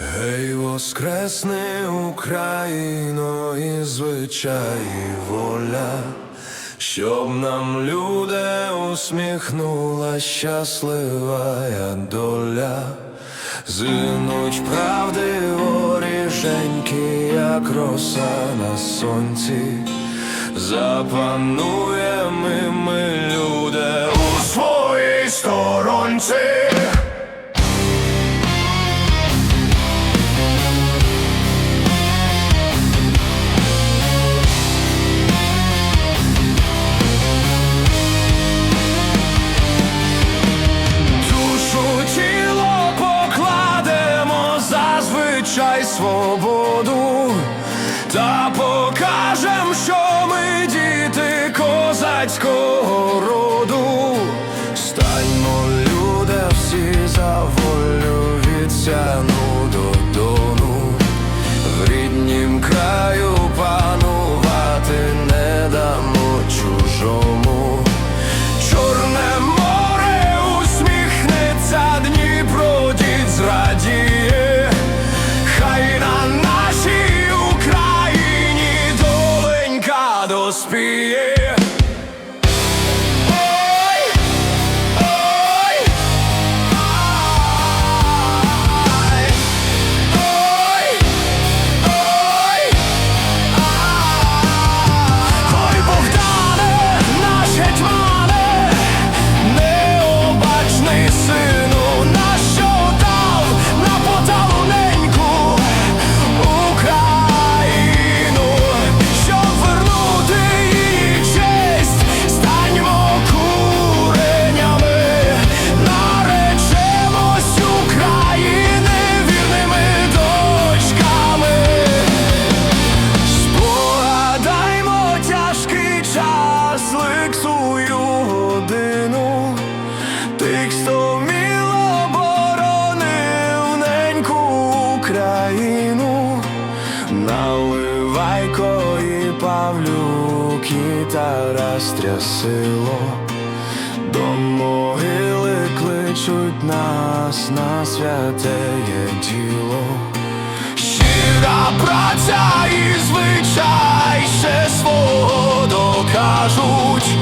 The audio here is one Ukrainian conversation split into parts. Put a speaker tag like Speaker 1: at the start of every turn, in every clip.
Speaker 1: Гей, воскресни Україно і звичай і воля, щоб нам люди усміхнула щаслива доля, зинуть правди воріженьки, як роса на сонці, запануємо ми люди у своїй сторонці. Свободу, та наливайко і Павлюк, і Тарас до могили кличуть нас на святе діло. Щира праця і звичай ще свого докажуть.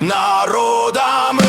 Speaker 1: Народом.